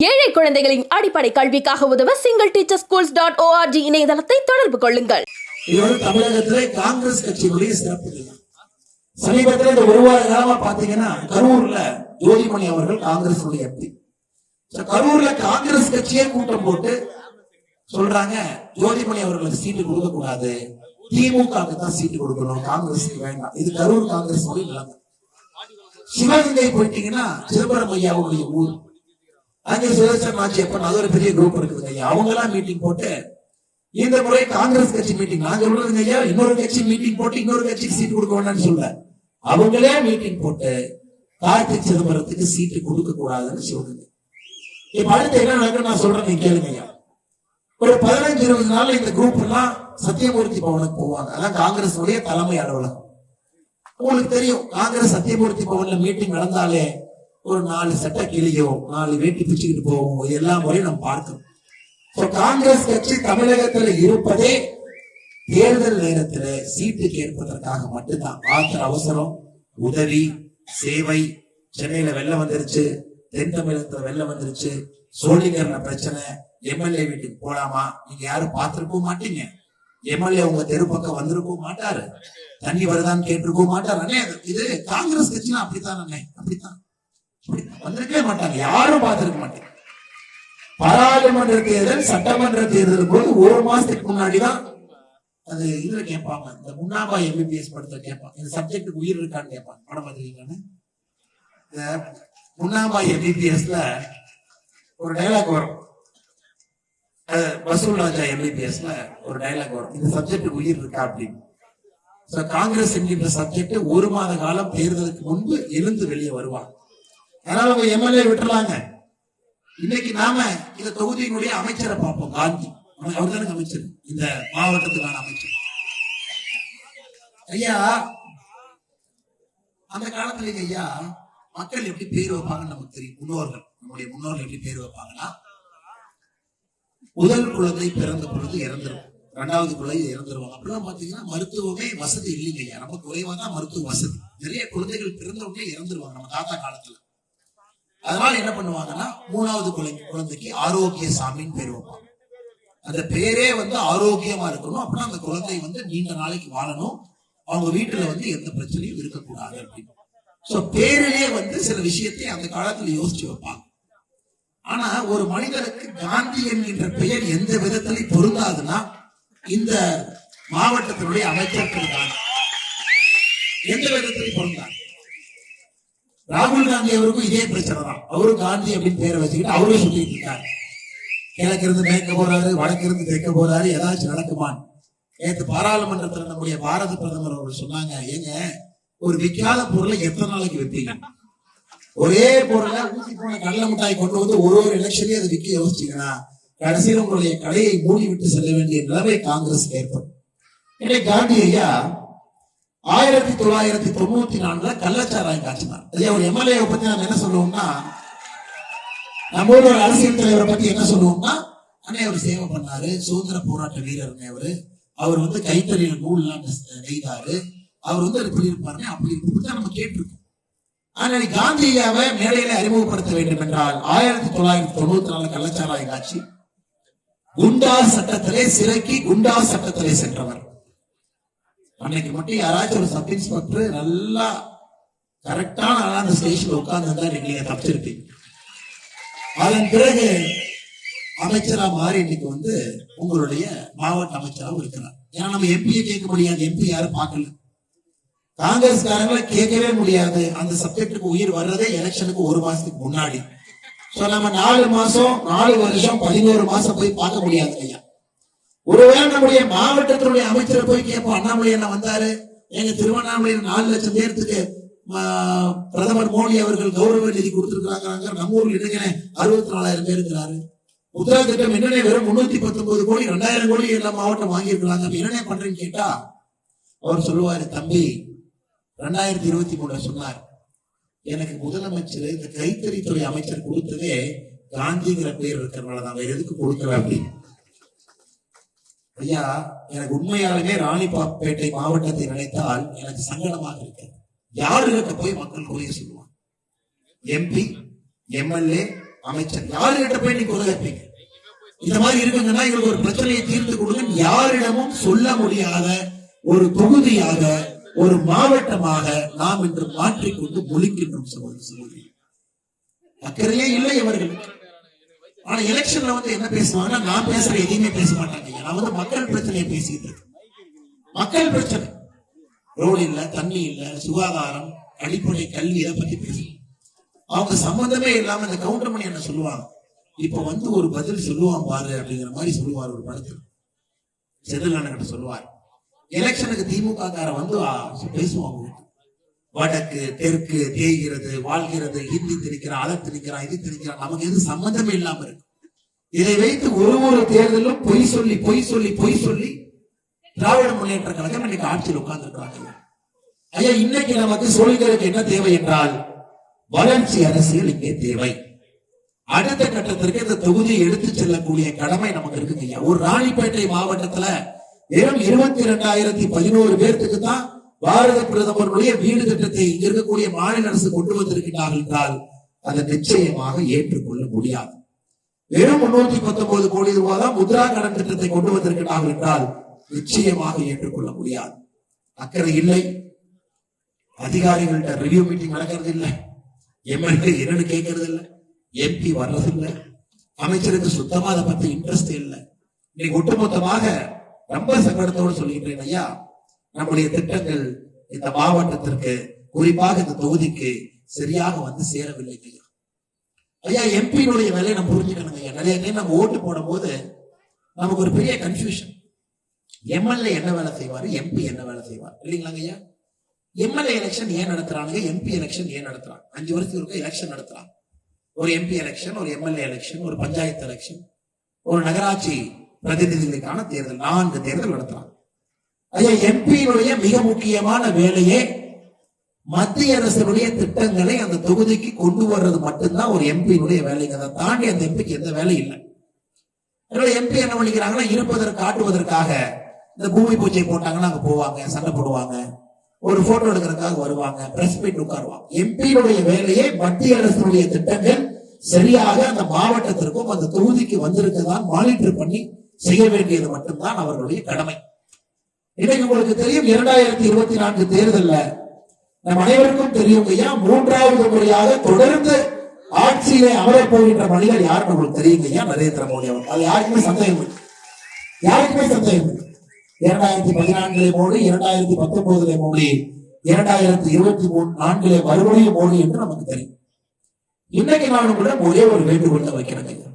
ஏழை குழந்தைகளின் அடிப்படை கல்விக்காக உதவ single teacher schools dot O R G இணையதளத்தை தொடர்பு கொள்ளுங்கள். இது தமிழகத்திலே காங்கிரஸ் கட்சியினுடைய சிறப்பு சமீபத்தில் இந்த ஒரு வார காலமா பாத்தீங்கன்னா கரூர்ல ஜோதிமணி அவர்கள் காங்கிரஸ் எம்பி. கரூர்ல காங்கிரஸ் கட்சியே கூட்டம் போட்டு சொல்றாங்க ஜோதிமணி அவர்களுக்கு சீட்டு கொடுக்க கூடாது. திமுக தான் சீட்டு கொடுக்கணும் காங்கிரஸுக்கு வேண்டாம். இது கரூர் காங்கிரஸ் நிலைமை. சிவகங்கை போயிட்டீங்கன்னா சிதம்பரம் ஐயாவுடைய ஊர். அங்கே சுதர்சன் எப்ப அது ஒரு பெரிய குரூப் இருக்குதுங்க அவங்க எல்லாம் மீட்டிங் போட்டு இந்த முறை காங்கிரஸ் கட்சி மீட்டிங் நாங்க சொல்றதுங்க ஐயா? இன்னொரு கட்சி மீட்டிங் போட்டு இன்னொரு கட்சிக்கு சீட் கொடுக்க வேண்டாம்னு சொல்ல. அவங்களே மீட்டிங் போட்டு கார்த்திக் சிதம்பரத்துக்கு சீட்டு கொடுக்க கூடாதுன்னு சொல்லுங்க இப்ப அடுத்து என்ன நடக்கும் நான் சொல்றேன் நீங்க கேளுங்க ஐயா. ஒரு பதினஞ்சு இருபது நாள் இந்த குரூப் எல்லாம் சத்தியமூர்த்தி பவனுக்கு போவாங்க. அதான் காங்கிரஸ் உடைய தலைமை அலுவலகம். உங்களுக்கு தெரியும் காங்கிரஸ் சத்தியமூர்த்தி பவன்ல மீட்டிங் நடந்தாலே ஒரு நாலு சட்ட கிளியோ நாலு வேட்டி பிச்சுக்கிட்டு போவோம் இது எல்லா முறையும் நம்ம பார்க்கணும். காங்கிரஸ் கட்சி தமிழகத்துல இருப்பதே தேர்தல் நேரத்துல சீட்டு கேட்பதற்காக மட்டும்தான். ஆத்திர அவசரம் உதவி சேவை சென்னையில வெள்ளம் வந்துருச்சு தென் தமிழகத்துல வெள்ளம் வந்துருச்சு சோழிங்கர்ல பிரச்சனை எம்எல்ஏ வீட்டுக்கு போலாமா? நீங்க யாரும் பார்த்திருக்கவும் மாட்டீங்க. எம்எல்ஏ உங்க தெரு பக்கம் வந்திருக்கவும் மாட்டாரு. தண்ணி வருதான்னு கேட்டிருக்கவும் மாட்டாரு. அண்ணே இது- காங்கிரஸ் கட்சினா அப்படித்தான் அண்ணே? அப்படித்தான். வந்திருக்கவே மாட்டாங்க. யாரும் பார்த்திருக்க மாட்டாங்க. பாராளுமன்ற தேர்தல் சட்டமன்ற தேர்தல் போது ஒரு மாசத்துக்கு முன்னாடிதான் அது இதுல கேட்பாங்க. இந்த முன்னாபா எம்பிபிஎஸ் படத்துல கேட்பாங்க. இந்த சப்ஜெக்ட் உயிர் இருக்கான்னு கேட்பாங்க. படம் பார்த்துருக்கீங்கன்னு இந்த முன்னாபா எம்பிபிஎஸ்ல ஒரு டைலாக் வரும். வசூல் ராஜா எம்பிபிஎஸ்ல ஒரு டைலாக் வரும். இந்த சப்ஜெக்ட் உயிர் இருக்கா அப்படின்னு. காங்கிரஸ் என்கின்ற சப்ஜெக்ட் ஒரு மாத காலம் தேர்தலுக்கு முன்பு எழுந்து வெளியே வருவாங்க. அதனால உங்க எம்எல்ஏ விட்டுறலாங்க. இன்னைக்கு நாம இந்த தொகுதியினுடைய அமைச்சரை பார்ப்போம் காந்தி. அவர் தானே அமைச்சர். இந்த மாவட்டத்துக்கான அமைச்சர். ஐயா அந்த காலத்துல ஐயா மக்கள் எப்படி பேர் வைப்பாங்கன்னு நமக்கு தெரியும். முன்னோர்கள். நம்முடைய முன்னோர்கள் எப்படி பேர் வைப்பாங்கன்னா முதல் குழந்தை பிறந்த பொழுது இறந்துரும். ரெண்டாவது குழந்தை இறந்துருவாங்க. அப்படிலாம் பாத்தீங்கன்னா மருத்துவமே வசதி இல்லைங்க ஐயா. ரொம்ப குறைவா தான் மருத்துவ வசதி. நிறைய குழந்தைகள் பிறந்த உடனே இறந்துருவாங்க. நம்ம தாத்தா காலத்துல. அதனால என்ன பண்ணுவாங்கன்னா மூணாவது குழந்தை குழந்தைக்கு ஆரோக்கிய சாமின்னு பேர் வைப்பாங்க. அந்த பேரே வந்து ஆரோக்கியமா இருக்கணும். அப்படின்னா அந்த குழந்தை வந்து நீண்ட நாளைக்கு வாழணும். அவங்க வீட்டுல வந்து எந்த பிரச்சனையும் இருக்கக்கூடாது அப்படின்னு. சோ பேரிலே வந்து சில விஷயத்தை அந்த காலத்துல யோசிச்சு வைப்பாங்க. ஆனா ஒரு மனிதனுக்கு காந்தி என்கின்ற பெயர் எந்த விதத்திலையும் பொருந்தாதுன்னா இந்த மாவட்டத்தினுடைய அமைச்சர் தான். காந்தி எந்த விதத்திலையும் பொருந்தாது? ராகுல் காந்தி அவருக்கும் இதே பிரச்சனை தான். அவரும் காந்தி அப்படின்னு பேரை வச்சுக்கிட்டு அவரும் சொல்லிட்டு இருக்காரு. கிழக்கு இருந்து மேற்க போறாரு வடக்கு இருந்து தெற்க போறாரு ஏதாச்சும் நடக்குமான்னு நேற்று பாராளுமன்றத்துல நம்முடைய பாரத பிரதமர் அவர்கள் சொன்னாங்க ஏங்க ஒரு விற்காத பொருளை எத்தனை நாளைக்கு விற்பீங்க ஒரே பொருளை ஊசி போன கடல மிட்டாய் கொண்டு வந்து ஒரு ஒரு எலெக்ஷனையும் அதை விற்க யோசிச்சீங்கன்னா கடைசியில் உங்களுடைய கடையை மூடி விட்டு செல்ல வேண்டிய நிலைமை காங்கிரஸ் ஏற்படும். காந்தி ஐயா ஆயிரத்தி தொள்ளாயிரத்தி தொண்ணூத்தி நாலுல கள்ளச்சாராயம் காய்ச்சினார். அதே ஒரு எம்எல்ஏ பத்தி நம்ம என்ன சொல்லுவோம்னா நம்ம ஊர்ல ஒரு அரசியல் தலைவரை பத்தி என்ன சொல்லுவோம்னா அண்ணே அவர் சேவை பண்ணாரு சுதந்திர போராட்ட வீரருங்க அவரு. அவர் வந்து கைத்தறியில் நூல்லாம் எல்லாம் நெய்தாரு. அவர் வந்து இப்படி இருப்பாருங்க அப்படி இப்படித்தான் நம்ம கேட்டிருக்கோம். ஆனால் காந்தியாவை மேடையில அறிமுகப்படுத்த வேண்டும் என்றால் ஆயிரத்தி தொள்ளாயிரத்தி தொண்ணூத்தி நாலு கள்ளச்சாராய காட்சி குண்டா சட்டத்திலே சிறைக்கு குண்டா சட்டத்திலே சென்றவர். அன்னைக்கு மட்டும் யாராச்சும் ஒரு சப் இன்ஸ்பெக்டர் நல்லா கரெக்டான ஆளா அந்த ஸ்டேஷன்ல உட்கார்ந்து நீங்க தப்பிச்சிருப்பீங்க. அதன் பிறகு அமைச்சரா மாறி இன்னைக்கு வந்து உங்களுடைய மாவட்ட அமைச்சராகவும் இருக்கிறார். ஏன்னா நம்ம எம்பியை கேட்க முடியாது. எம்பி யாரும் பார்க்கல. காங்கிரஸ்காரங்களை கேட்கவே முடியாது. அந்த சப்ஜெக்டுக்கு உயிர் வர்றதே எலெக்ஷனுக்கு ஒரு மாசத்துக்கு முன்னாடி. சோ நம்ம நாலு மாசம் நாலு வருஷம் பதினோரு மாசம் போய் பார்க்க முடியாது ஐயா ஒருவேளை நம்முடைய மாவட்டத்தினுடைய அமைச்சரை போய் கேட்போம். அண்ணாமலை என்ன வந்தாரு? எங்க திருவண்ணாமலையில நாலு லட்சம் பேர்த்துக்கு பிரதமர் மோடி அவர்கள் கௌரவ நிதி கொடுத்திருக்கிறாங்க நம்ம ஊரில் என்னங்க அறுபத்தி நாலாயிரம் பேர் இருக்கிறாரு. முத்ரா திட்டம் என்னென்ன வெறும் முன்னூத்தி பத்தொன்பது கோடி ரெண்டாயிரம் கோடி எல்லா மாவட்டம் வாங்கியிருக்கிறாங்க. அப்ப என்னென்ன பண்றேன்னு கேட்டா அவர் சொல்லுவாரு தம்பி ரெண்டாயிரத்தி இருபத்தி மூணுல சொன்னார் எனக்கு முதலமைச்சர் இந்த கைத்தறித்துறை அமைச்சர் கொடுத்ததே காந்திங்கிற பேர் இருக்கிறனால தான் வேற எதுக்கு கொடுக்கல அப்படின்னு ஐயா எனக்கு உண்மையாலுமே ராணிப்பேட்டை மாவட்டத்தை நினைத்தால் எனக்கு சங்கடமாக இருக்கு யாருகிட்ட போய் மக்கள் குறைய சொல்லுவாங்க? எம்பி எம்எல்ஏ அமைச்சர் யாருகிட்ட போய் நீங்க குறை கேட்பீங்க? இந்த மாதிரி இருக்குங்கன்னா எங்களுக்கு ஒரு பிரச்சனையை தீர்த்து கொடுங்க யாரிடமும் சொல்ல முடியாத ஒரு தொகுதியாக ஒரு மாவட்டமாக நாம் இன்று மாற்றிக்கொண்டு முழிக்கின்றோம் சகோதர சகோதரி. அக்கறையே இல்லை இவர்களுக்கு ஆனா எலெக்ஷன்ல வந்து என்ன பேசுவாங்கன்னா நான் பேசுற எதையுமே பேச மாட்டாங்க. நான் வந்து மக்கள் பிரச்சனையை பேசிட்டு இருக்கேன் மக்கள் பிரச்சனை. ரோடு இல்ல தண்ணி இல்ல சுகாதாரம் அடிப்படை கல்வி இதை பத்தி பேசுவோம். அவங்க சம்பந்தமே இல்லாம இந்த கவுண்டர் மணி என்ன சொல்லுவாங்க? இப்ப வந்து ஒரு பதில் சொல்லுவான் பாரு அப்படிங்கிற மாதிரி சொல்லுவார் ஒரு படத்துல. செந்தில்கண்ணன் சொல்லுவார். எலெக்ஷனுக்கு திமுக கார வந்து பேசுவாங்க வடக்கு தெற்கு தேய்கிறது வாழ்கிறது ஹிந்தி திணிக்கிறான் அதை திணிக்கிறான் இது திணிக்கிறான். நமக்கு எது சம்பந்தமே இல்லாம இருக்கு. இதை வைத்து ஒரு ஒரு தேர்தலும் பொய் சொல்லி பொய் சொல்லி பொய் சொல்லி திராவிட முன்னேற்ற கழகம் இன்னைக்கு ஆட்சியில் உட்கார்ந்துருக்காங்க ஐயா இன்னைக்கு நமக்கு சொல்கிறதுக்கு என்ன தேவை என்றால் வளர்ச்சி அரசியல் இங்கே தேவை. அடுத்த கட்டத்திற்கு இந்த தொகுதியை எடுத்து செல்லக்கூடிய கடமை நமக்கு இருக்குங்க ஐயா. ஒரு ராணிப்பேட்டை மாவட்டத்துல வெறும் இருபத்தி இரண்டாயிரத்தி பதினோரு பேர்த்துக்கு தான் பாரத பிரதமருடைய வீடு திட்டத்தை இங்க இருக்கக்கூடிய மாநில அரசு கொண்டு வந்திருக்கிறார்கள் என்றால் அதை நிச்சயமாக ஏற்றுக்கொள்ள முடியாது. வெறும் முன்னூத்தி பத்தொன்பது கோடி ரூபாய் தான் முத்ரா கடன் திட்டத்தை கொண்டு வந்திருக்கிறார்கள் என்றால் நிச்சயமாக ஏற்றுக்கொள்ள முடியாது. அக்கறை இல்லை. அதிகாரிகள்கிட்ட ரிவ்யூ மீட்டிங் நடக்கிறது இல்லை. எம்எல்ஏ என்னன்னு கேட்கறது இல்லை. எம்பி வர்றது இல்லை. அமைச்சருக்கு சுத்தமா அதை பத்தி இன்ட்ரெஸ்ட் இல்லை. இன்னைக்கு ஒட்டுமொத்தமாக ரொம்ப சங்கடத்தோடு சொல்லிக்கிறேன் ஐயா. நம்முடைய திட்டங்கள் இந்த மாவட்டத்திற்கு குறிப்பாக இந்த தொகுதிக்கு சரியாக வந்து சேரவில்லை ஐயா. ஐயா எம்பியினுடைய வேலையை நம்ம புரிஞ்சுக்கணுங்க ஐயா. நிறைய டைம் நம்ம ஓட்டு போடும் போது நமக்கு ஒரு பெரிய கன்ஃபியூஷன் எம்எல்ஏ என்ன வேலை செய்வாரு? எம்பி என்ன வேலை செய்வார்? இல்லைங்களாங்க ஐயா? எம்எல்ஏ எலெக்ஷன் ஏன் நடத்துறாங்க எம்பி எலெக்ஷன் ஏன் நடத்துறாங்க? அஞ்சு வருஷத்துக்கு இருக்க எலெக்ஷன் நடத்துறாங்க. ஒரு எம்பி எலெக்ஷன் ஒரு எம்எல்ஏ எலெக்ஷன் ஒரு பஞ்சாயத்து எலெக்ஷன் ஒரு நகராட்சி பிரதிநிதிகளுக்கான தேர்தல் நான்கு தேர்தல் நடத்துறாங்க. ஐயா எம்பியினுடைய மிக முக்கியமான வேலையே மத்திய அரசினுடைய திட்டங்களை அந்த தொகுதிக்கு கொண்டு வர்றது மட்டும்தான் ஒரு எம்பியினுடைய வேலைங்க. அதை தாண்டி அந்த எம்பிக்கு எந்த வேலையும் இல்லை. எம்பி என்ன பண்ணிக்கிறாங்கன்னா இருப்பதற்கு காட்டுவதற்காக இந்த பூமி பூஜை போட்டாங்கன்னா அங்க போவாங்க சண்டை போடுவாங்க ஒரு போட்டோ எடுக்கிறதுக்காக வருவாங்க பிரஸ் மீட் உட்காருவாங்க. எம்பியினுடைய வேலையே மத்திய அரசினுடைய திட்டங்கள் சரியாக அந்த மாவட்டத்திற்கும் அந்த தொகுதிக்கு வந்திருக்கதான் மானிட்டர் பண்ணி செய்ய வேண்டியது மட்டும்தான் அவர்களுடைய கடமை. இன்னைக்கு உங்களுக்கு தெரியும் இரண்டாயிரத்தி இருபத்தி நான்கு தேர்தல்ல நம் அனைவருக்கும் தெரியும் ஐயா மூன்றாவது முறையாக தொடர்ந்து ஆட்சியிலே அமரப் போகின்ற மனிதர் யாருன்னு உங்களுக்கு தெரியுங்க ஐயா நரேந்திர மோடி அவர் அது யாருக்குமே சந்தேகம் இல்லை. யாருக்குமே சந்தேகம் இல்லை. இரண்டாயிரத்தி பதினான்கிலே மோடி இரண்டாயிரத்தி பத்தொன்பதுலே மோடி இரண்டாயிரத்தி இருபத்தி மூணு நான்கிலே மறுபடியும் மோடி என்று நமக்கு தெரியும். இன்னைக்கு நான் கூட ஒரே ஒரு வேண்டுகோள் வைக்கிறேன் ஐயா.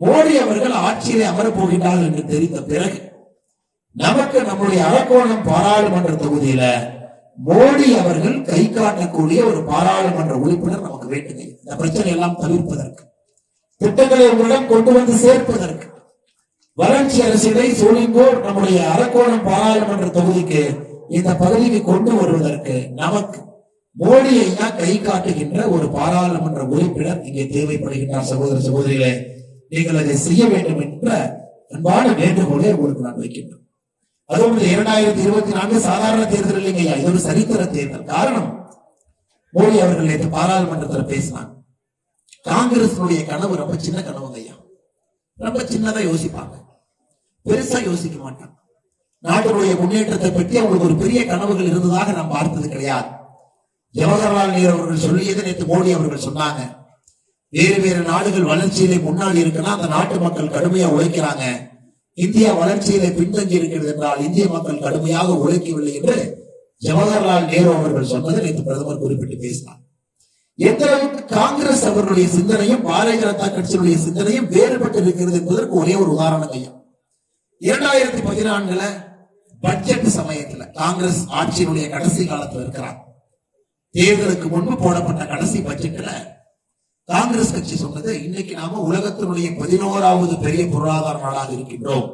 மோடி அவர்கள் ஆட்சியிலே அமரப் போகின்றார்கள் என்று தெரிந்த பிறகு நமக்கு நம்முடைய அரக்கோணம் பாராளுமன்ற தொகுதியில மோடி அவர்கள் கை காட்டக்கூடிய ஒரு பாராளுமன்ற உறுப்பினர் நமக்கு வேண்டுங்க இந்த பிரச்சனை எல்லாம் தவிர்ப்பதற்கு திட்டங்களை உங்களிடம் கொண்டு வந்து சேர்ப்பதற்கு வளர்ச்சி அரசியலை சோழிங்கோர் நம்முடைய அரக்கோணம் பாராளுமன்ற தொகுதிக்கு இந்த பகுதிக்கு கொண்டு வருவதற்கு நமக்கு மோடி ஐயா கை காட்டுகின்ற ஒரு பாராளுமன்ற உறுப்பினர் இங்கே தேவைப்படுகின்றார் சகோதர சகோதரிகளே நீங்கள் அதை செய்ய வேண்டும் என்ற அன்பான வேண்டுகோளை உங்களுக்கு நான் வைக்கின்றேன். அதுவும் இரண்டாயிரத்தி இருபத்தி நான்கு சாதாரண தேர்தல் இல்லைங்க ஐயா. இது ஒரு சரித்திர தேர்தல். காரணம் மோடி அவர்கள் நேற்று பாராளுமன்றத்தில் பேசினாங்க. காங்கிரசினுடைய கனவு ரொம்ப சின்ன கனவுங்க ஐயா. ரொம்ப சின்னதா யோசிப்பாங்க. பெருசா யோசிக்க மாட்டாங்க. நாட்டினுடைய முன்னேற்றத்தை பற்றி அவங்களுக்கு ஒரு பெரிய கனவுகள் இருந்ததாக நாம் பார்த்தது கிடையாது. ஜவஹர்லால் நேரு அவர்கள் சொல்லியது நேற்று மோடி அவர்கள் சொன்னாங்க. வேறு வேறு நாடுகள் வளர்ச்சியிலே முன்னாடி இருக்குன்னா அந்த நாட்டு மக்கள் கடுமையா உழைக்கிறாங்க. இந்தியா வளர்ச்சியிலே பின்தங்கி இருக்கிறது என்றால் இந்திய மக்கள் கடுமையாக உழைக்கவில்லை என்று ஜவஹர்லால் நேரு அவர்கள் சொன்னதை நேற்று பிரதமர் குறிப்பிட்டு பேசினார். எந்த அளவுக்கு காங்கிரஸ் அவர்களுடைய சிந்தனையும் பாரதிய ஜனதா கட்சியினுடைய சிந்தனையும் வேறுபட்டு இருக்கிறது என்பதற்கு ஒரே ஒரு உதாரணம் ஐயா. இரண்டாயிரத்தி பதினான்குல பட்ஜெட் சமயத்துல காங்கிரஸ் ஆட்சியினுடைய கடைசி காலத்துல இருக்கிறார். தேர்தலுக்கு முன்பு போடப்பட்ட கடைசி பட்ஜெட்ல காங்கிரஸ் கட்சி சொன்னது இன்னைக்கு நாம உலகத்தினுடைய பதினோராவது பெரிய பொருளாதார நாடாக இருக்கின்றோம்.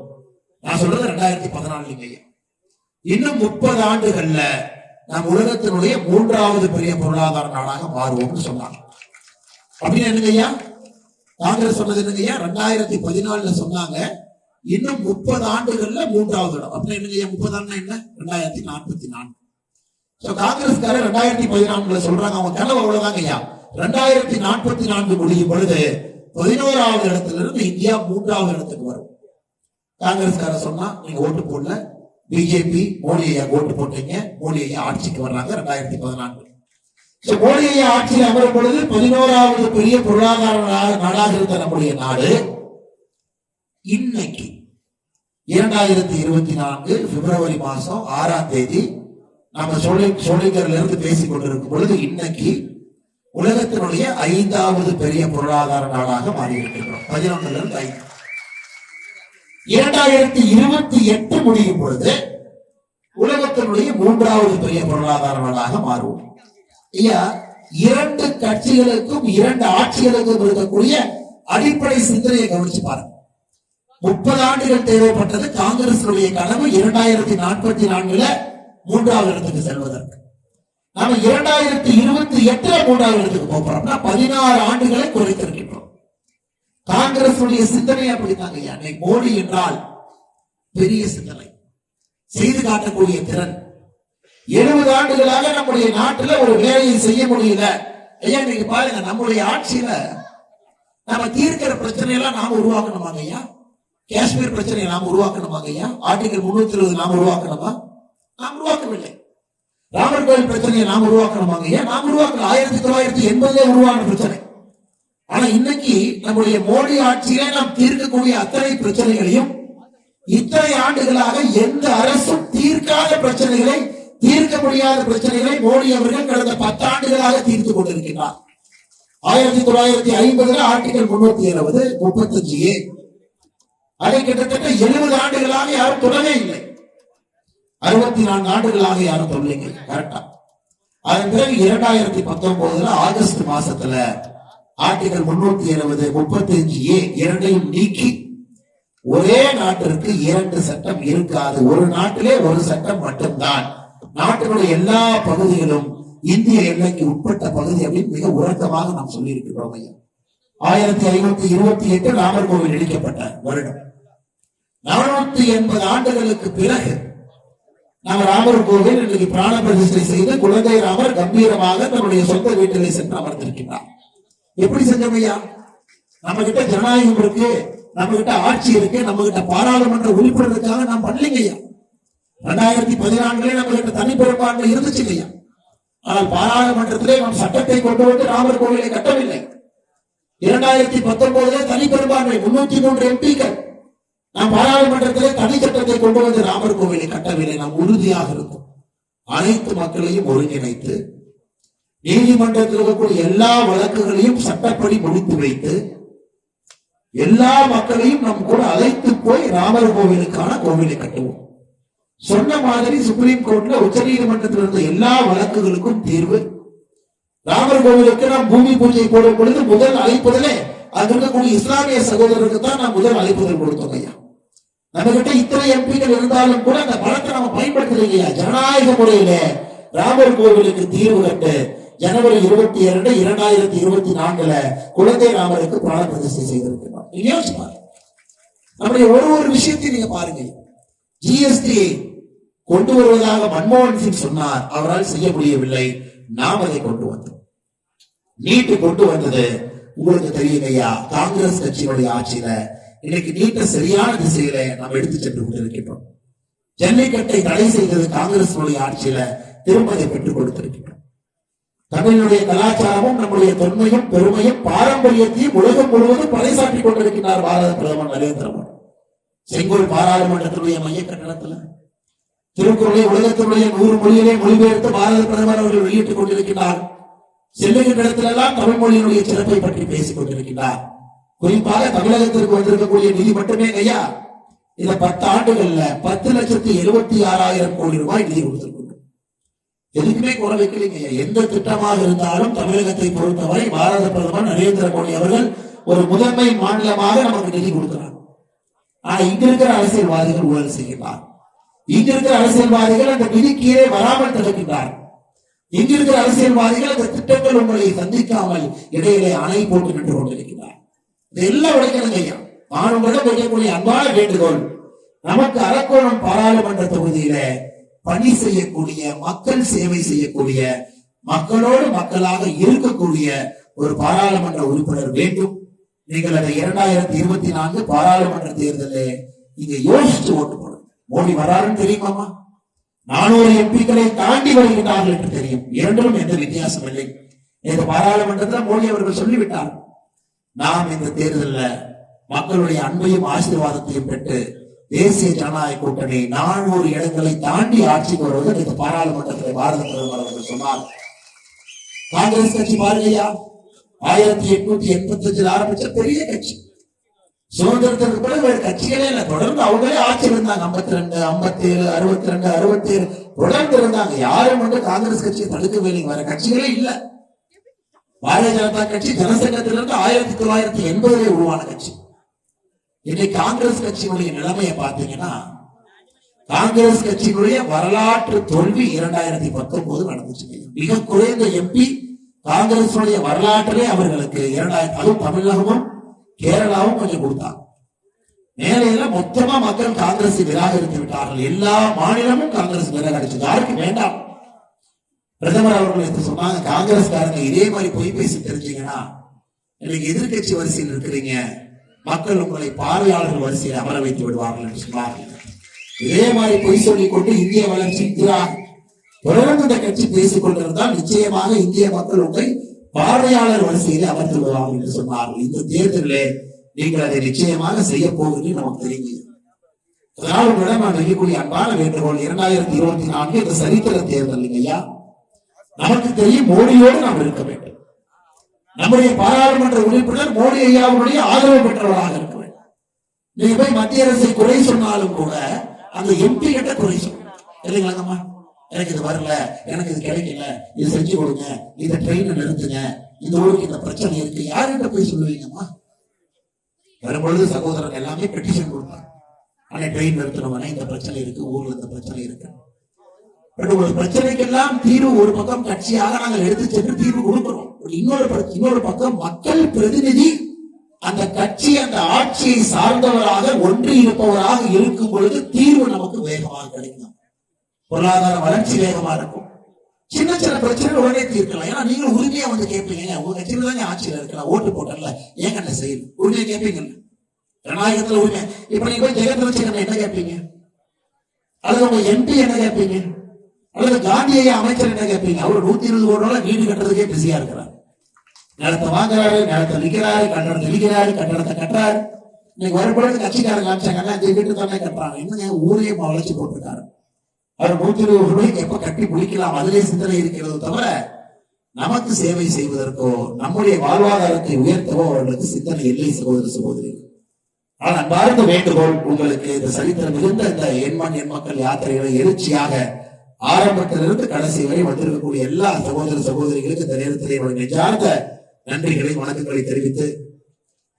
நான் சொல்றது ரெண்டாயிரத்தி பதினாலுங்க இன்னும் முப்பது ஆண்டுகள்ல நாம் உலகத்தினுடைய மூன்றாவது பெரிய பொருளாதார நாடாக மாறுவோம்னு சொன்னாங்க. அப்படின்னு என்னங்கய்யா காங்கிரஸ் சொன்னது என்னங்கய்யா ரெண்டாயிரத்தி பதினாலுல சொன்னாங்க இன்னும் முப்பது ஆண்டுகள்ல மூன்றாவது இடம். அப்படின்னு என்னங்கய்யா முப்பது ஆண்டுனா என்ன? ரெண்டாயிரத்தி நாற்பத்தி நான்கு. சோ காங்கிரஸ்காரர் ரெண்டாயிரத்தி பதினான்குல சொல்றாங்க அவங்க கனவு அவ்வளவுதாங்க ஐயா. ரெண்டாயிரத்தி நாற்பத்தி நான்கு முடியும் பொழுது பதினோராவது இடத்திலிருந்து இந்தியா மூன்றாவது இடத்துக்கு வரும். காங்கிரஸ்கார சொன்னா நீங்க ஓட்டு போடல. பிஜேபி மோடி ஐயா ஓட்டு போட்டீங்க. மோடி ஐயா ஆட்சிக்கு வர்றாங்க ரெண்டாயிரத்தி பதினான்கு. So, மோடி ஐயா ஆட்சியில் அமரும் பொழுது பதினோராவது பெரிய பொருளாதார நா- நாடாக இருந்த நம்முடைய நாடு இன்னைக்கு இரண்டாயிரத்தி இருபத்தி நான்கு பிப்ரவரி மாசம் ஆறாம் தேதி நாம சோழி சோழிங்கர்ல இருந்து பேசிக் கொண்டிருக்கும் பொழுது இன்னைக்கு உலகத்தினுடைய ஐந்தாவது பெரிய பொருளாதார நாடாக மாறியிருக்கின்றோம். பதினொன்றுல இருந்து ஐந்து. இரண்டாயிரத்தி இருபத்தி எட்டு முடியும் பொழுது உலகத்தினுடைய மூன்றாவது பெரிய பொருளாதார நாடாக மாறுவோம். ஐயா இரண்டு கட்சிகளுக்கும் இரண்டு ஆட்சிகளுக்கும் இருக்கக்கூடிய அடிப்படை சிந்தனையை கவனிச்சு பாருங்க. முப்பது ஆண்டுகள் தேவைப்பட்டது காங்கிரசுடைய கனவு இரண்டாயிரத்தி நாற்பத்தி நான்குல மூன்றாவது இடத்துக்கு செல்வதற்கு. நாம இரண்டாயிரத்தி இருபத்தி எட்டுல மூன்றாவது இடத்துக்கு போறோம்னா பதினாறு ஆண்டுகளை குறைத்திருக்கின்றோம். காங்கிரசுடைய சிந்தனை அப்படித்தாங்க ஐயா. மோடி என்றால் பெரிய சிந்தனை. செய்து காட்டக்கூடிய திறன். எழுபது ஆண்டுகளாக நம்முடைய நாட்டுல ஒரு வேலையை செய்ய முடியல. ஐயா நீங்க பாருங்க நம்முடைய ஆட்சியில நம்ம தீர்க்கிற பிரச்சனை எல்லாம் நாம உருவாக்கணுமாங்க ஐயா? காஷ்மீர் பிரச்சனையை நாம் உருவாக்கணுமாங்க ஐயா? ஆர்டிகல் முன்னூத்தி இருபது நாம் உருவாக்கணுமா? நாம் உருவாக்கவில்லை. ராமர் கோயில் பிரச்சனையை நாம் உருவாக்கணுமாங்க ஏன்? நாம் உருவாக்கல. ஆயிரத்தி தொள்ளாயிரத்தி எண்பதுல உருவான பிரச்சனை. ஆனா இன்னைக்கு நம்முடைய மோடி ஆட்சியிலே நாம் தீர்க்கக்கூடிய அத்தனை பிரச்சனைகளையும் இத்தனை ஆண்டுகளாக எந்த அரசும் தீர்க்காத பிரச்சனைகளை தீர்க்க முடியாத பிரச்சனைகளை மோடி அவர்கள் கடந்த பத்தாண்டுகளாக தீர்த்து கொண்டிருக்கிறார் ஆயிரத்தி தொள்ளாயிரத்தி ஐம்பதுல ஆர்டிகல் முன்னூத்தி இருபது முப்பத்தஞ்சு ஏ. அதை கிட்டத்தட்ட எழுபது ஆண்டுகளாக யாரும் தொடவே இல்லை. அறுபத்தி நான்கு ஆண்டுகளாக யாரும் தொழிலைங்க கரெக்டா அதன் பிறகு இரண்டாயிரத்தி பத்தொன்பதுல ஆகஸ்ட் மாசத்துல ஆர்டிகல் முன்னூத்தி எழுபது முப்பத்தி அஞ்சு ஏ இரண்டையும் நீக்கி ஒரே நாட்டிற்கு இரண்டு சட்டம் இருக்காது. ஒரு நாட்டிலே ஒரு சட்டம் மட்டும்தான். நாட்டினுடைய எல்லா பகுதிகளும் இந்திய எல்லைக்கு உட்பட்ட பகுதி அப்படின்னு மிக உறக்கமாக நாம் சொல்லி இருக்கிறோம் ஐயா. ஆயிரத்தி ஐநூத்தி இருபத்தி எட்டு ராமர் கோவில் இடிக்கப்பட்ட வருடம். நானூத்தி எண்பது ஆண்டுகளுக்கு பிறகு நாம் ராமர் கோவில் இன்றைக்கு பிராண பிரதிஷ்டை செய்து குழந்தை ராமர் கம்பீரமாக தன்னுடைய சொந்த வீட்டிலே சென்று அமர்ந்திருக்கிறார். எப்படி செஞ்சோம் ஐயா நம்ம கிட்ட ஜனநாயகம் இருக்கு நம்ம கிட்ட ஆட்சி இருக்கு நம்ம கிட்ட பாராளுமன்ற உறுப்பினருக்காக நாம் பண்ணலைங்க ஐயா. ரெண்டாயிரத்தி பதினான்குல நம்ம கிட்ட தனி இருந்துச்சுங்க ஐயா. ஆனால் பாராளுமன்றத்திலே நாம் சட்டத்தை கொண்டு வந்து ராமர் கோவிலை கட்டவில்லை. இரண்டாயிரத்தி பத்தொன்பதுல தனிப்பெரும்பான்மை முன்னூத்தி மூன்று எம்பிக்கள் நாம் பாராளுமன்றத்திலே தனி சட்டத்தை கொண்டு வந்து ராமர் கோவிலை கட்டவில்லை நாம் உறுதியாக இருந்தோம் அனைத்து மக்களையும் ஒருங்கிணைத்து நீதிமன்றத்தில் இருக்கக்கூடிய எல்லா வழக்குகளையும் சட்டப்படி முடித்து வைத்து எல்லா மக்களையும் நம் கூட அழைத்து போய் ராமர் கோவிலுக்கான கோவிலை கட்டுவோம். சொன்ன மாதிரி சுப்ரீம் கோர்ட்ல உச்ச நீதிமன்றத்தில் இருந்த எல்லா வழக்குகளுக்கும் தீர்வு. ராமர் கோவிலுக்கு நாம் பூமி பூஜை போடும் பொழுது முதல் அழைப்புதலே அங்க இருக்கக்கூடிய இஸ்லாமிய சகோதரருக்கு தான் நாம் முதல் அழைப்புதல் கொடுத்தோம் ஐயா. நம்ம கிட்ட இத்தனை எம்பிகள் இருந்தாலும் கூட அந்த பலத்தை நம்ம பயன்படுத்தலைங்க இல்லையா ஜனநாயக முறையில ராமர் கோவிலுக்கு தீர்வு கட்டு ஜனவரி இருபத்தி இரண்டு இரண்டாயிரத்தி இருபத்தி நான்குல குழந்தை ராமருக்கு பிராண பிரதிஷ்டை செய்திருக்கிறோம் யோசிச்சு பாருங்க. நம்முடைய ஒரு ஒரு விஷயத்தையும் நீங்க பாருங்க. ஜிஎஸ்டி கொண்டு வருவதாக மன்மோகன் சிங் சொன்னார். அவரால் செய்ய முடியவில்லை. நாம் அதை கொண்டு வந்தோம். நீட்டு கொண்டு வந்தது உங்களுக்கு தெரியும் ஐயா காங்கிரஸ் கட்சியினுடைய ஆட்சியில இன்னைக்கு நீட்டை சரியான திசையில நாம் எடுத்து சென்று கொண்டிருக்கின்றோம். ஜல்லிக்கட்டை தடை செய்தது காங்கிரசினுடைய ஆட்சியில திரும்ப அதை பெற்றுக் கொடுத்திருக்கின்றோம். தமிழனுடைய கலாச்சாரமும் நம்முடைய தொன்மையும் பெருமையும் பாரம்பரியத்தையும் உலகம் முழுவதும் பறைசாற்றிக் கொண்டிருக்கிறார் பாரத பிரதமர் நரேந்திர மோடி. செங்கோல் பாராளுமன்றத்தினுடைய மைய கட்டணத்துல திருக்குறளை உலகத்தினுடைய நூறு மொழியிலே மொழிபெயர்த்து பாரத பிரதமர் அவர்கள் வெளியிட்டுக் கொண்டிருக்கிறார் செல்லுகின்ற இடத்திலெல்லாம் தமிழ் மொழியினுடைய சிறப்பை பற்றி பேசிக் கொண்டிருக்கிறார் குறிப்பாக தமிழகத்திற்கு வந்திருக்கக்கூடிய நிதி மட்டுமே ஐயா இந்த பத்து ஆண்டுகள்ல பத்து லட்சத்தி எழுபத்தி ஆறாயிரம் கோடி ரூபாய் நிதி கொடுத்திருக்கோம். எதுக்குமே குறை வைக்கலைங்க. ஐயா எந்த திட்டமாக இருந்தாலும் தமிழகத்தை பொறுத்தவரை பாரத பிரதமர் நரேந்திர மோடி அவர்கள் ஒரு முதன்மை மாநிலமாக நமக்கு நிதி கொடுக்கிறார். ஆனா இங்க இருக்கிற அரசியல்வாதிகள் ஊழல் செய்கிறார் இங்க இருக்கிற அரசியல்வாதிகள் அந்த நிதி கீழே வராமல் தடுக்கின்றார். இங்க இருக்கிற அரசியல்வாதிகள் அந்த திட்டங்கள் உங்களை சந்திக்காமல் இடையிலே அணை போட்டு நின்று கொண்டிருக்கிறார் எல்லாம் உடைக்கணுங்க ஐயா மாணவர்களிடம் வைக்கக்கூடிய அன்பான வேண்டுகோள். நமக்கு அரக்கோணம் பாராளுமன்ற தொகுதியில பணி செய்யக்கூடிய மக்கள் சேவை செய்யக்கூடிய மக்களோடு மக்களாக இருக்கக்கூடிய ஒரு பாராளுமன்ற உறுப்பினர் வேண்டும். நீங்கள் அதை இரண்டாயிரத்தி இருபத்தி நான்கு பாராளுமன்ற தேர்தலில் நீங்க யோசிச்சு ஓட்டு போடுங்க மோடி வராருன்னு தெரியுமாமா நானூறு எம்பிக்களை தாண்டி வருகிறார்கள் என்று தெரியும். இரண்டிலும் எந்த வித்தியாசம் இல்லை. இந்த பாராளுமன்றத்தில் மோடி அவர்கள் சொல்லிவிட்டார். நாம் இந்த தேர்தலில் மக்களுடைய அன்பையும் ஆசீர்வாதத்தையும் பெற்று தேசிய ஜனநாயக கூட்டணி நானூறு இடங்களை தாண்டி ஆட்சிக்கு வருவது இந்த பாராளுமன்றத்தில் பாரத பிரதமர் அவர்கள் சொன்னார். காங்கிரஸ் கட்சி பாருங்கய்யா. ஆயிரத்தி எட்நூத்தி எண்பத்தி அஞ்சுல ஆரம்பிச்ச பெரிய கட்சி. சுதந்திரத்திற்கு பிறகு வேறு கட்சிகளே இல்ல. தொடர்ந்து அவங்களே ஆட்சி இருந்தாங்க. ஐம்பத்தி ரெண்டு ஐம்பத்தி ஏழு அறுபத்தி ரெண்டு அறுபத்தி ஏழு தொடர்ந்து இருந்தாங்க. யாரும் வந்து காங்கிரஸ் கட்சியை தடுக்கவே இல்லைங்க வேற கட்சிகளே இல்ல. பாரதிய ஜனதா கட்சி ஜனசங்கத்திலிருந்து ஆயிரத்தி தொள்ளாயிரத்தி எண்பதுல உருவான கட்சி. இன்னைக்கு காங்கிரஸ் கட்சியினுடைய நிலைமையை பார்த்தீங்கன்னா காங்கிரஸ் கட்சியினுடைய வரலாற்று தோல்வி இரண்டாயிரத்தி பத்தொன்பது நடந்துச்சு. மிக குறைந்த எம்பி காங்கிரசுடைய வரலாற்றிலே அவர்களுக்கு இரண்டாயிரத்தி அதுவும் தமிழகமும் கேரளாவும் கொஞ்சம் கொடுத்தாங்க மேலையில மொத்தமா மக்கள் காங்கிரஸ் நிராகரித்து விட்டார்கள். எல்லா மாநிலமும் காங்கிரஸ் நிராகரிச்சு யாருக்கு வேண்டாம். பிரதமர் அவர்கள் சொன்னாங்க காங்கிரஸ்காரங்க இதே மாதிரி பொய் பேசி தெரிஞ்சீங்கன்னா இன்னைக்கு எதிர்க்கட்சி வரிசையில் இருக்கிறீங்க. மக்கள் உங்களை பார்வையாளர்கள் வரிசையில் அமர வைத்து விடுவார்கள் என்று சொன்னார்கள். இதே மாதிரி பொய் சொல்லிக் கொண்டு இந்திய வளர்ச்சி எதிராக தொடர்ந்து இந்த கட்சி பேசிக் கொண்டிருந்தால் நிச்சயமாக இந்திய மக்கள் உங்களை பார்வையாளர் வரிசையில் அமர்த்து விடுவார்கள் என்று சொன்னார்கள். இந்த தேர்தலிலே நீங்கள் அதை நிச்சயமாக செய்ய போகிறீர்கள் நமக்கு தெரியும். அதனால் உங்களிடம் நான் வைக்கக்கூடிய அன்பான வேண்டுகோள் இரண்டாயிரத்தி இருபத்தி நான்கு இந்த சரித்திர தேர்தல் இல்லையா நமக்கு தெரியும் மோடியோடு நாம் இருக்க வேண்டும். நம்முடைய பாராளுமன்ற உறுப்பினர் மோடி ஐயாவுடைய ஆதரவு பெற்றவராக இருக்க வேண்டும். நீங்க போய் மத்திய அரசை குறை சொன்னாலும் கூட அந்த எம்பி கிட்ட குறை சொல்லணும் இல்லைங்களாங்கம்மா எனக்கு இது வரல எனக்கு இது கிடைக்கல இது செஞ்சு கொடுங்க இந்த ட்ரெயினை நிறுத்துங்க இந்த ஊருக்கு இந்த பிரச்சனை இருக்கு யாருகிட்ட போய் சொல்லுவீங்கம்மா வரும்பொழுது சகோதரர் எல்லாமே பெட்டிஷன் கொடுப்பாங்க. ஆனா ட்ரெயின் நிறுத்தணும்னா இந்த பிரச்சனை இருக்கு ஊர்ல இந்த பிரச்சனை இருக்கு. ஒரு பிரச்சனைக்கெல்லாம் தீர்வு ஒரு பக்கம் கட்சியாக நாங்கள் எடுத்து சென்று தீர்வு கொடுக்கிறோம். ஒரு இன்னொரு இன்னொரு பக்கம் மக்கள் பிரதிநிதி அந்த கட்சி அந்த ஆட்சியை சார்ந்தவராக ஒன்றி இருப்பவராக இருக்கும் பொழுது தீர்வு நமக்கு வேகமாக கிடைக்கும். பொருளாதார வளர்ச்சி வேகமா இருக்கும். சின்ன சின்ன பிரச்சனை உடனே தீர்க்கலாம். ஏன்னா நீங்க உரிமையா வந்து கேட்பீங்க. உங்க கட்சியில தானே ஆட்சியில இருக்கலாம். ஓட்டு போட்டல ஏன் கண்ண செய்யுது உரிமையா கேட்பீங்கல்ல? ஜனநாயகத்துல உரிமை. இப்ப நீங்க போய் ஜெகத் என்ன கேட்பீங்க? அல்லது உங்க எம்பி என்ன கேட்பீங்க? அல்லது காந்தியை அமைச்சர் என்ன கேட்பீங்க? அவர் நூத்தி இருபது கோடி ரூபாய் வீடு கட்டுறதுக்கே பிஸியா இருக்கிறார். நிலத்தை வாங்குறாரு நிலத்தை விற்கிறாரு கட்டடத்தை விற்கிறாரு கட்டணத்தை கட்டுறாரு. இன்னைக்கு வரும்பொழுது கட்சிக்காரங்க காமிச்சாங்கன்னா இந்த வீட்டு தானே கட்டுறாங்க. என்னங்க ஊரையே வளர்ச்சி போட்டிருக்காரு? அவர் நூத்தி இருபது ரூபாய்க்கு எப்ப கட்டி முடிக்கலாம்? அதிலே சிந்தனை இருக்கிறது தவிர நமக்கு சேவை செய்வதற்கோ நம்முடைய வாழ்வாதாரத்தை உயர்த்தவோ அவர்களுக்கு சிந்தனை இல்லை சகோதர சகோதரி ஆனால் அன்பார்ந்த வேண்டுகோள் உங்களுக்கு இந்த சரித்திரம் மிகுந்த இந்த எண்மண் எண் மக்கள் யாத்திரைகளை எழுச்சியாக ஆரம்பத்திலிருந்து கடைசி வரை வந்திருக்கக்கூடிய எல்லா சகோதர சகோதரிகளுக்கு இந்த நேரத்தில் என்னுடைய நெஞ்சார்ந்த நன்றிகளை வணக்கங்களை தெரிவித்து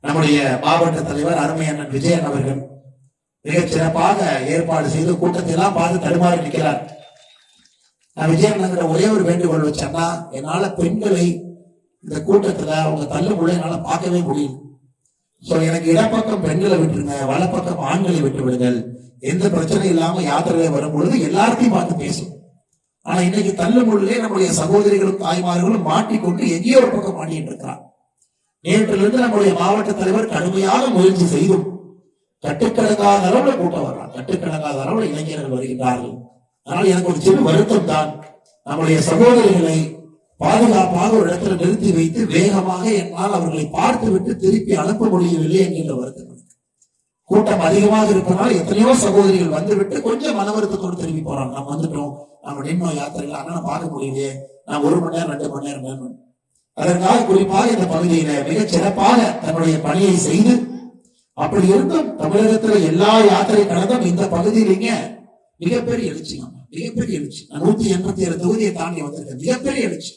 நம்முடைய மாவட்ட தலைவர் அருமை அண்ணன் விஜயன் அவர்கள் மிகச் சிறப்பாக ஏற்பாடு செய்து கூட்டத்தை எல்லாம் பார்த்து தடுமாறி நிற்கிறார். நான் விஜயன் ஒரே ஒரு வேண்டுகோள் வச்சேன்னா என்னால பெண்களை இந்த கூட்டத்துல அவங்க தள்ளுமுள்ள என்னால பார்க்கவே முடியும் சோ எனக்கு இடப்பக்கம் பெண்களை விட்டுருங்க வலப்பக்கம் ஆண்களை விட்டு விடுங்கள் எந்த பிரச்சனையும் இல்லாம யாத்திரையில வரும் பொழுது எல்லாத்தையும் பார்த்து பேசும் ஆனா இன்னைக்கு தள்ளுமுள்ளே நம்முடைய சகோதரிகளும் தாய்மார்களும் மாட்டிக்கொண்டு எங்கேயோ ஒரு பக்கம் மாட்டிட்டு இருக்கிறான் நேற்றிலிருந்து நம்முடைய மாவட்ட தலைவர் கடுமையாக முயற்சி செய்தும் கட்டுக்கடங்காத அளவுல கூட்டம் வர்றான். கட்டுக்கடங்காத அளவுல இளைஞர்கள் வருகின்றார்கள் ஆனால் எனக்கு ஒரு சிறு வருத்தம் தான். நம்முடைய சகோதரிகளை பாதுகாப்பாக ஒரு இடத்துல நிறுத்தி வைத்து வேகமாக என்னால் அவர்களை பார்த்து விட்டு திருப்பி அனுப்ப முடியவில்லை என்கின்ற வருத்தம். கூட்டம் அதிகமாக இருப்பதனால எத்தனையோ சகோதரிகள் வந்துவிட்டு கொஞ்சம் மன வருத்தத்தோடு திரும்பி போறாங்க. நம்ம வந்துட்டோம். நம்ம நின்னோம் யாத்திரைகள் ஆனா பார்க்க முடியலையே. நான் ஒரு மணி நேரம் ரெண்டு மணி நேரம் வேணும் அதற்காக குறிப்பாக இந்த பகுதியில மிகச் சிறப்பாக தன்னுடைய பணியை செய்து அப்படி இருந்தும் தமிழகத்துல எல்லா யாத்திரை கடந்தும் இந்த பகுதியிலீங்க மிகப்பெரிய எழுச்சிங்க மிகப்பெரிய எழுச்சி. நான் நூத்தி எண்பத்தி ஏழு தொகுதியை தாண்டி வந்திருக்கேன். மிகப்பெரிய எழுச்சி.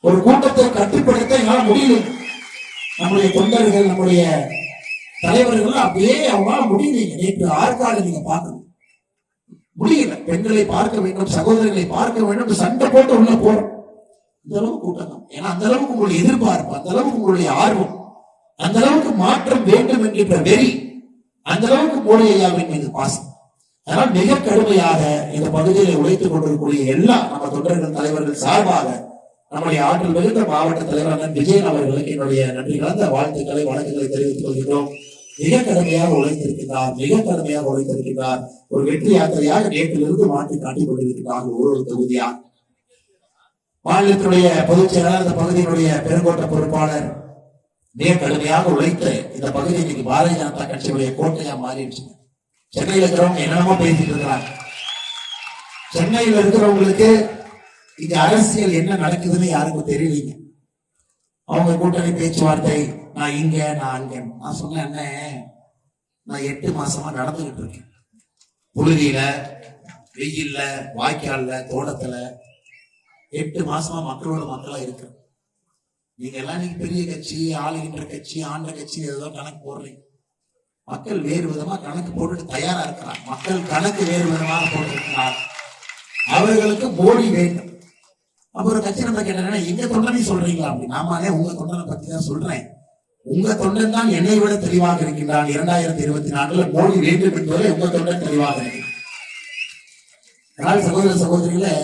ஒரு கூட்டத்தை கட்டுப்படுத்த எங்களால் முடியல. நம்முடைய தொண்டர்கள் நம்முடைய தலைவர்கள் அப்படியே அம்மா முடியலைங்க நேற்று ஆற்காடு நீங்க பார்க்கணும். முடியல. பெண்களை பார்க்க வேண்டும் சகோதரர்களை பார்க்க வேண்டும் சண்டை போட்டு உள்ள போறோம். இந்த அளவுக்கு கூட்டம் தான். ஏன்னா அந்த அளவுக்கு உங்களுடைய எதிர்பார்ப்பு அந்த அளவுக்கு உங்களுடைய ஆர்வம் அந்த அளவுக்கு மாற்றம் வேண்டும் என்கின்ற வெறி அந்த அளவுக்கு மூலையாவின் மீது பாசம். அதனால் மிக கடுமையாக இந்த பகுதியில் உழைத்துக் கொண்டிருக்கக்கூடிய எல்லா நம்ம தொண்டர்கள் தலைவர்கள் சார்பாக நம்முடைய ஆற்றல் மிகுந்த மாவட்ட தலைவர் அண்ணன் விஜயன் அவர்களுக்கு என்னுடைய நன்றி கலந்த வாழ்த்துக்களை வணக்கங்களை தெரிவித்துக் கொள்கிறோம் மிக கடுமையாக உழைத்திருக்கிறார் மிக கடுமையாக உழைத்திருக்கிறார். ஒரு வெற்றி யாத்திரையாக நேற்றிலிருந்து மாற்றி காட்டிக் கொண்டிருக்கிறார்கள் ஒரு ஒரு தொகுதியாக மாநிலத்தினுடைய பொதுச் செயலாளர் இந்த பகுதியினுடைய பெருங்கோட்ட பொறுப்பாளர். மிக கடுமையாக உழைத்து இந்த பகுதி இன்னைக்கு பாரதிய ஜனதா கட்சியுடைய கோட்டையா மாறிடுச்சு. சென்னையில இருக்கிறவங்க என்னென்னமோ பேசிட்டு இருக்கிறாங்க. சென்னையில இருக்கிறவங்களுக்கு இங்க அரசியல் என்ன நடக்குதுன்னு யாருக்கும் தெரியலீங்க. அவங்க கூட்டணி பேச்சுவார்த்தை நான் இங்க நான் அங்க. நான் சொன்னேன் என்ன? நான் எட்டு மாசமா நடந்துகிட்டு இருக்கேன். புழுதியில வெயில்ல வாய்க்கால்ல தோட்டத்துல எட்டு மாசமா மக்களோட மக்களா இருக்கிறேன். நீங்க எல்லாம் நீங்க பெரிய கட்சி ஆளுகின்ற கட்சி ஆண்ட கட்சி ஏதோ கணக்கு போடுறீங்க. மக்கள் வேறு விதமா கணக்கு போட்டுட்டு தயாரா இருக்கிறார் மக்கள் கணக்கு வேறு விதமாக போட்டிருக்கிறார் அவர்களுக்கு மோடி வேண்டும். அப்ப ஒரு கட்சி நம்ம கேட்டா எங்க தொண்டனை சொல்றீங்களா? அப்படி. நாமாலே உங்க தொண்டனை பத்தி தான் சொல்றேன். உங்க தொண்டன் தான் என்னை விட தெளிவாக இருக்கின்றான். இரண்டாயிரத்தி இருபத்தி நான்குல மோடி வேண்டும் என்பதை உங்க தொண்டன் தெளிவாக இருக்கிறான் அதனால் சகோதர சகோதரிகளே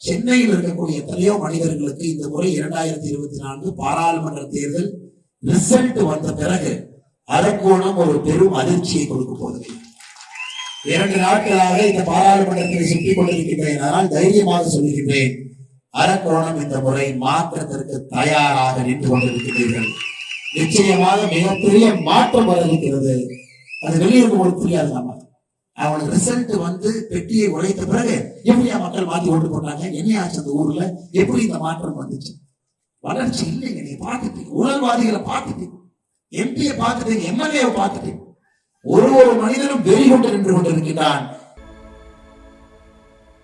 சென்னையில் இருக்கக்கூடிய எத்தனையோ மனிதர்களுக்கு இந்த முறை இரண்டாயிரத்தி இருபத்தி நான்கு பாராளுமன்ற தேர்தல் ரிசல்ட் வந்த பிறகு அரக்கோணம் ஒரு பெரும் அதிர்ச்சியை கொடுக்க போகுது. இரண்டு நாட்களாக இந்த பாராளுமன்றத்தை சுற்றிக் கொண்டிருக்கின்றேன். ஆனால் தைரியமாக சொல்லுகின்றேன் அரக்கோணம் இந்த முறை மாற்றத்திற்கு தயாராக நின்று கொண்டிருக்கிறீர்கள் நிச்சயமாக மிகப்பெரிய மாற்றம் வர இருக்கிறது அது வெளியிருக்கும் புரியாது நம்ம அவனுக்கு ரிசல்ட் வந்து பெட்டியை உழைத்த பிறகு எப்படியா மக்கள் மாத்தி ஓட்டு போட்டாங்க? என்ன ஆச்சு அந்த ஊர்ல? எப்படி இந்த மாற்றம் வந்துச்சு? வளர்ச்சி இல்லைங்க. நீ பார்த்துட்டீங்க ஊழல்வாதிகளை பார்த்துட்டீங்க எம்பியை பார்த்துட்டீங்க எம்எல்ஏவை பார்த்துட்டீங்க ஒரு ஒரு மனிதனும் வெறி கொண்டு நின்று கொண்டிருக்கிறான்